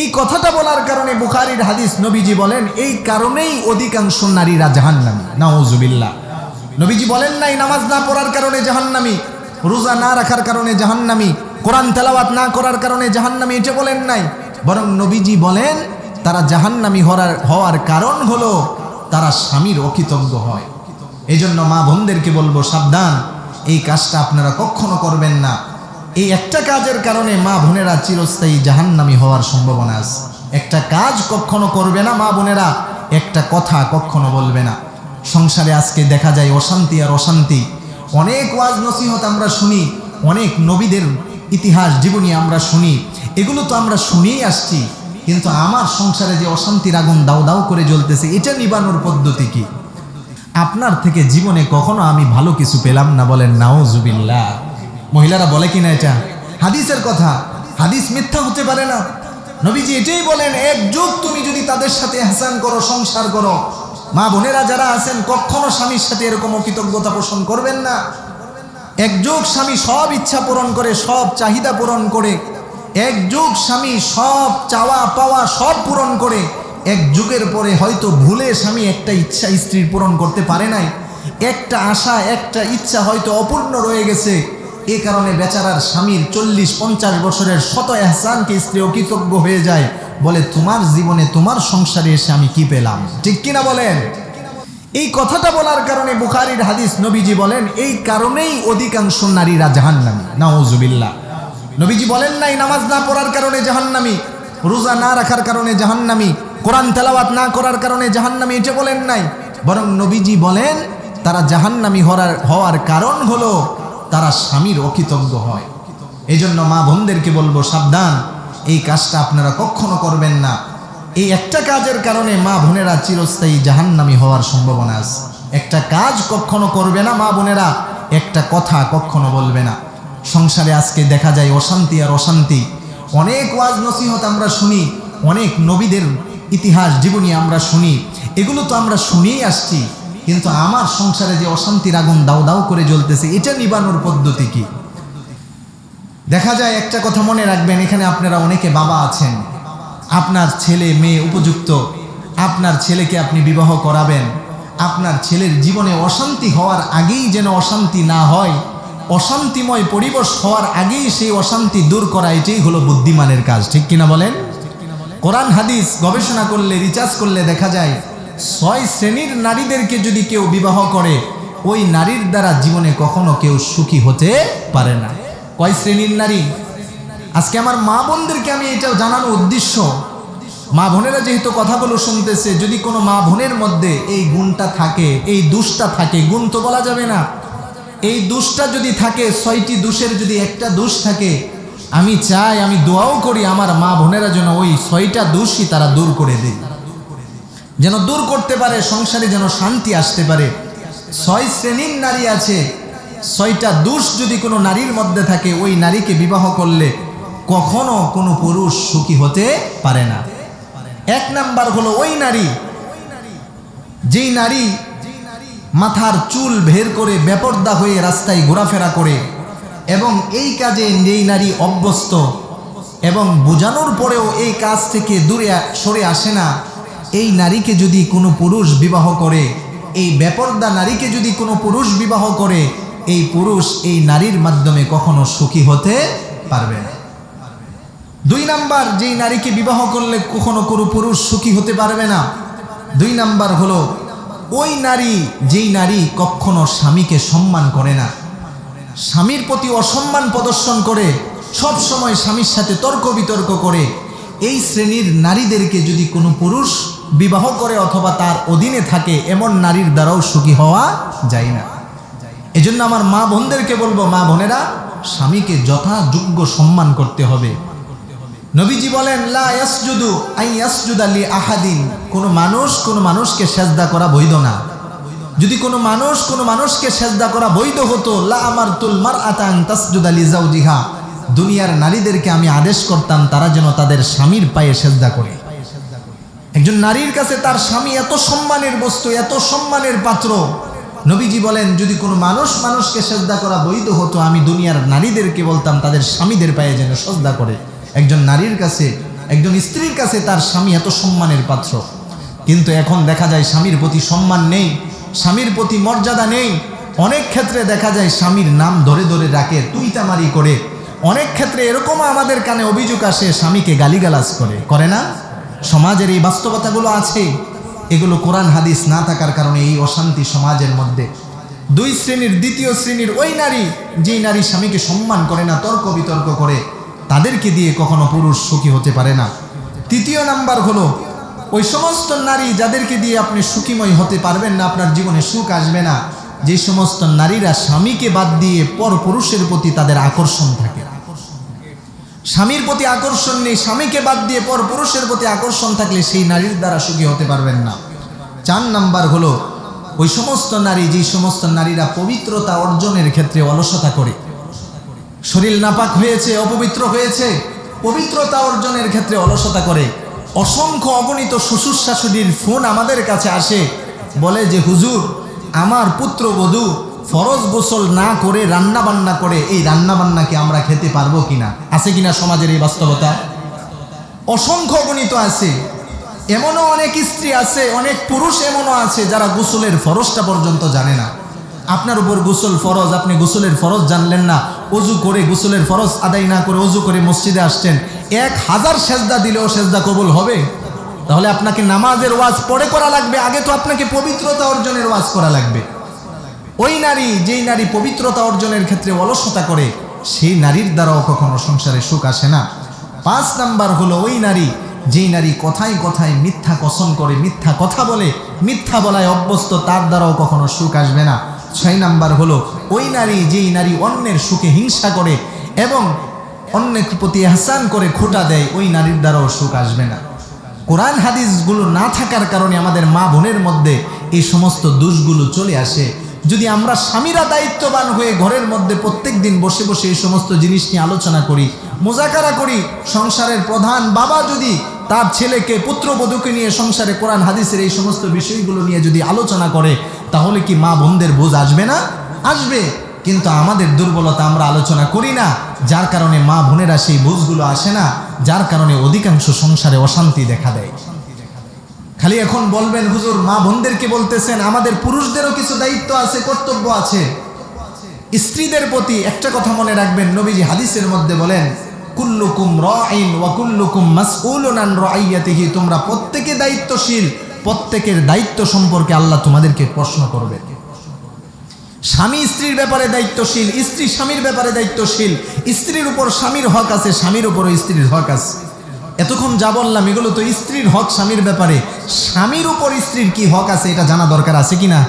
এই কথাটা বলার কারণে বুখারির হাদিস নবীজি বলেন, এই কারণেই অধিকাংশ নারীরা জাহান্নামী। নাউজুবিল্লাহ। নবীজি বলেন নাই, নামাজ না পড়ার কারণে জাহান্নামী, রোজা না রাখার কারণে জাহান্নামী, কোরআন তেলাওয়াত না করার কারণে জাহান্নামী, এটা বলেন নাই। বরং নবীজি বলেন, তারা জাহান্নামী হওয়ার হওয়ার কারণ হলো তারা স্বামীর অকৃতজ্ঞ হয়। এই জন্য মা বোনদেরকে বলব, সাবধান, এই কাজটা আপনারা কখনো করবেন না। এই একটা কাজের কারণে মা বোনেরা চিরস্থায়ী জাহান্নামী হওয়ার সম্ভাবনা আছে। একটা কাজ কখনো করবে না মা বোনেরা, একটা কথা কখনো বলবে না। সংসারে আজকে দেখা যায় অশান্তি আর অশান্তি। অনেক ওয়াজ নসিহত আমরা শুনি, অনেক নবীদের ইতিহাস, জীবনী আমরা শুনি। এগুলো তো আমরা শুনেই আসছি, কিন্তু আমার সংসারে যে অশান্তির আগুন দাও দাও করে জ্বলতেছে, এটা নিবানোর পদ্ধতি কি? আপনার থেকে জীবনে কখনো আমি ভালো কিছু পেলাম না বলেন নাওজুবিল্লাহ মহিলারা বলে কিনা এটা? হাদিসের কথা। হাদিস মিথ্যা হতে পারে না। নবীজি এটাই বলেন, এক যুগ তুমি যদি তাদের সাথে হাসান করো, সংসার করো, মা বোনেরা যারা আছেন, কখনো স্বামীর সাথে এরকম অকৃতজ্ঞতা পোষণ করবেন না। এক যুগ স্বামী সব ইচ্ছা পূরণ করে, সব চাহিদা পূরণ করে। এক যুগ স্বামী সব চাওয়া পাওয়া সব পূরণ করে। এক যুগের পরে হয়তো ভুলে স্বামী একটা ইচ্ছা স্ত্রীর পূরণ করতে পারে নাই। একটা আশা, একটা ইচ্ছা হয়তো অপূর্ণ রয়ে গেছে। এ কারণে বেচারার স্বামীর চল্লিশ, পঞ্চাশ বছরের শত এহসানকে স্ত্রী অকৃতজ্ঞ হয়ে যায়। বলে, তোমার জীবনে তোমার সংসারে এসে আমি কি পেলাম? ঠিক কিনা বলেন? এই কথাটা বলার কারণে বুখারির হাদিস নবীজি বলেন, এই কারণেই অধিকাংশ নারীরা জাহান্নামী। নাউজুবিল্লাহ। নবীজি বলেন নাই, নামাজ না পড়ার কারণে জাহান্নামী, রোজা না রাখার কারণে জাহান্নামী, কোরআন তেলাওয়াত না করার কারণে জাহান্নামী এটা বলেন নাই। বরং নবীজি বলেন, তারা জাহান্নামী হওয়ার হওয়ার কারণ হলো তারা স্বামীর অকৃতজ্ঞ হয়। এই জন্য মা বোনদেরকে বলব, সাবধান, এই কাজটা আপনারা কখনো করবেন না। এই একটা কাজের কারণে মা বোনেরা চিরস্থায়ী জাহান্নামী হওয়ার সম্ভাবনা আছে। একটা কাজ কখনো করবে না মা বোনেরা, একটা কথা কখনো বলবে না। সংসারে আজকে দেখা যায় অশান্তি আর অশান্তি। অনেক ওয়াজ নসিহত আমরা শুনি, অনেক নবীদের ইতিহাস, জীবনী আমরা শুনি। এগুলো তো আমরা শুনেই আসছি। কিন্তু আমার সংসারে যে অশান্তির আগুন দাও দাও করে জ্বলতেছে, এটা নিবানোর পদ্ধতি কি? দেখা যায় একটা কথা মনে রাখবেন, এখানে আপনারা অনেকে বাবা আছেন, আপনার ছেলে, মেয়ে উপযুক্ত, আপনার ছেলেকে আপনি বিবাহ করাবেন, আপনার ছেলের জীবনে অশান্তি হওয়ার আগেই যেন অশান্তি না হয়, অশান্তিময় পরিবেশ হওয়ার আগেই সেই অশান্তি দূর করা, এটাই হলো বুদ্ধিমানের কাজ, ঠিক কিনা বলেন? কোরআন হাদিস গবেষণা করলে রিচার্জ করলে দেখা যায় ছয় শ্রেণির নারীদেরকে যদি কেউ বিবাহ করে, ওই নারীর দ্বারা জীবনে কখনো কেউ সুখী হতে পারে না। কয় শ্রেণির নারী? আজকে আমার মা বোনদেরকে আমি এটা জানানো উদ্দেশ্য। মা বোনেরা যেহেতু কথাগুলো শুনতেছে, যদি কোনো মা বোনের মধ্যে এই গুণটা থাকে, এই দুষ্টা থাকে, গুণ তো বলা যাবে না। এই দুষ্টা যদি থাকে, ছয়টি দোষের যদি একটা দোষ থাকে, আমি চাই, আমি দোয়াও করি আমার মা বোনেরা যেন ওই ছয়টা দোষই তারা দূর করে দেয়। যেন দূর করতে পারে, সংসারে যেন শান্তি আসতে পারে। ছয় শ্রেণির নারী আছে, ছয়টা দোষ যদি কোনো নারীর মধ্যে থাকে, ওই নারীকে বিবাহ করলে কখনো কোনো পুরুষ সুখী হতে পারে না। এক নাম্বার হলো ওই নারী, যেই নারী মাথার চুল ভের করে বেপর্দা হয়ে রাস্তায় ঘোরাফেরা করে এবং এই কাজে যেই নারী অভ্যস্ত এবং বোঝানোর পরেও এই কাজ থেকে দূরে সরে আসে না এই নারীকে যদি কোনো পুরুষ বিবাহ করে, এই বেপর্দা নারীকে যদি কোনো পুরুষ বিবাহ করে, এই পুরুষ এই নারীর মাধ্যমে কখনো সুখী হতে পারবে না। দুই নাম্বার, যেই নারীকে বিবাহ করলে কখনো কোনো পুরুষ সুখী হতে পারবে না। দুই নাম্বার হলো, ওই নারী, যেই নারী কখনো স্বামীকে সম্মান করে না। স্বামীর প্রতি অসম্মান প্রদর্শন করে, সব সময় স্বামীর সাথে তর্ক বিতর্ক করে, এই শ্রেণির নারীদেরকে যদি কোনো পুরুষ বিবাহ করে অথবা তার অধীনে থাকে এমন নারীর দ্বারাও সুখী হওয়া যায় না। এজন্য আমার মা বোনদেরকে বলব, মা বোনেরা, স্বামীকে যথাযোগ্য সম্মান করতে হবে। নবীজি বলেন আই আহাদিন। কোনো মানুষ কোনো মানুষকে সেজদা করা বৈধ না। যদি কোনো মানুষ কোনো মানুষকে সেজদা করা বৈধ হতো, লা আমার তুল মার আতাং দুনিয়ার নারীদেরকে আমি আদেশ করতাম, তারা যেন তাদের স্বামীর পায়ে সেজদা করে। একজন নারীর কাছে তার স্বামী এত সম্মানের বস্তু, এত সম্মানের পাত্র। নবীজি বলেন, যদি কোনো মানুষ মানুষকে সেজদা করা বৈধ হতো, আমি দুনিয়ার নারীদেরকে বলতাম, তাদের স্বামীদের পায়ে যেন সজদা করে। একজন নারীর কাছে, একজন স্ত্রীর কাছে তার স্বামী এত সম্মানের পাত্র। কিন্তু এখন দেখা যায় স্বামীর প্রতি সম্মান নেই, স্বামীর প্রতি মর্যাদা নেই। অনেক ক্ষেত্রে দেখা যায় স্বামীর নাম ধরে ধরে ডাকে, তুইতামারি করে। অনেক ক্ষেত্রে এরকমও আমাদের কানে অভিযোগ আসে, স্বামীকে গালিগালাজ করে। করে না? সমাজের এই বাস্তবতাগুলো আছে, এগুলো কোরআন হাদিস না থাকার কারণে এই অশান্তি সমাজের মধ্যে। দুই শ্রেণির, দ্বিতীয় শ্রেণির ওই নারী, যেই নারী স্বামীকে সম্মান করে না, তর্ক বিতর্ক করে, তাদেরকে দিয়ে কখনো পুরুষ সুখী হতে পারে না। তৃতীয় নাম্বার হলো, ওই সমস্ত নারী যাদেরকে দিয়ে আপনি সুখীময় হতে পারবেন না, আপনার জীবনে সুখ আসবে না। যে সমস্ত নারীরা স্বামীকে বাদ দিয়ে পর পুরুষের প্রতি তাদের আকর্ষণ থাকে। স্বামীর প্রতি আকর্ষণ নেই, স্বামীকে বাদ দিয়ে পর পুরুষের প্রতি আকর্ষণ থাকলে সেই নারীর দ্বারা সুখী হতে পারবেন না। চার নাম্বার হলো, ওই সমস্ত নারী যে সমস্ত নারীরা পবিত্রতা অর্জনের ক্ষেত্রে অলসতা করে। শরীর নাপাক হয়েছে, অপবিত্র হয়েছে, পবিত্রতা অর্জনের ক্ষেত্রে অলসতা করে। অসংখ্য অগণিত শ্বশুর শাশুড়ির ফোন আমাদের কাছে আসে, বলে যে, হুজুর, আমার পুত্রবধূ ফরজ গোসল না করে রান্না বান্না করে, এই রান্না বান্নাকে আমরা খেতে পারব কিনা? আছে কিনা সমাজের এই বাস্তবতা? অসংখ্য গণিত আছে। এমনও অনেক স্ত্রী আছে, অনেক পুরুষ এমনও আছে যারা গোসলের ফরজটা পর্যন্ত জানে না। আপনার উপর গোসল ফরজ, আপনি গোসলের ফরজ জানলেন না। অজু করে গোসলের ফরজ আদায় না করে অজু করে মসজিদে আসছেন। এক হাজার সেজদা দিলেও সেজদা কবুল হবে? তাহলে আপনাকে নামাজের ওয়াজ পরে করা লাগবে, আগে তো আপনাকে পবিত্রতা অর্জনের ওয়াজ করা লাগবে। ওই নারী যেই নারী পবিত্রতা অর্জনের ক্ষেত্রে অলসতা করে, সেই নারীর দ্বারাও কখনো সংসারে সুখ আসে না। পাঁচ নাম্বার হলো ওই নারী যেই নারী কথায় কথায় মিথ্যা কসম করে মিথ্যা কথা বলে, মিথ্যা বলায় অভ্যস্ত, তার দ্বারাও কখনো সুখ আসবে না। ছয় নাম্বার হলো ওই নারী যেই নারী অন্যের সুখে হিংসা করে এবং অন্যের প্রতি হাসান করে খোটা দেয়, ওই নারীর দ্বারাও সুখ আসবে না। কোরআন হাদিসগুলো না থাকার কারণে আমাদের মা বোনের মধ্যে এই সমস্ত দোষগুলো চলে আসে। যদি আমরা স্বামীরা দায়িত্ববান হয়ে ঘরের মধ্যে প্রত্যেক দিন বসে বসে এই সমস্ত জিনিস নিয়ে আলোচনা করি, মোজাকারা করি, সংসারের প্রধান বাবা যদি তার ছেলেকে, পুত্রবধূকে নিয়ে সংসারে কোরআন, হাদিসের এই সমস্ত বিষয়গুলো নিয়ে যদি আলোচনা করে, তাহলে কি মা বোনদের বোঝ আসবে না? আসবে। কিন্তু আমাদের দুর্বলতা আমরা আলোচনা করি না। যার কারণে মা বোনেরা সেই বোঝগুলো আসে না। যার কারণে অধিকাংশ সংসারে অশান্তি দেখা দেয়। খালি এখন বলবেন, হুজুর, মা বোনদেরকে বলতেছেন, আমাদের পুরুষদেরও কিছু দায়িত্ব আছে, কর্তব্য আছে। স্ত্রীদের প্রতি একটা কথা মনে রাখবেন, নবীজি হাদিসের মধ্যে বলেন, কুল্লুকুম রাইন ওয়া কুল্লুকুম মাসউলুন আন রাইয়াতিহি তোমরা প্রত্যেকে দায়িত্বশীল, প্রত্যেকের দায়িত্ব সম্পর্কে আল্লাহ তোমাদেরকে প্রশ্ন করবে। স্বামী স্ত্রীর ব্যাপারে দায়িত্বশীল, স্ত্রী স্বামীর ব্যাপারে দায়িত্বশীল, স্ত্রীর উপর স্বামীর হক আছে, স্বামীর উপরও স্ত্রীর হক আছে। এতক্ষণ যা বললাম, এগুলো তো স্ত্রীর হক স্বামীর ব্যাপারে। স্বামীর উপর স্ত্রীর কি হক আছে, এটা জানা দরকার আছে কি না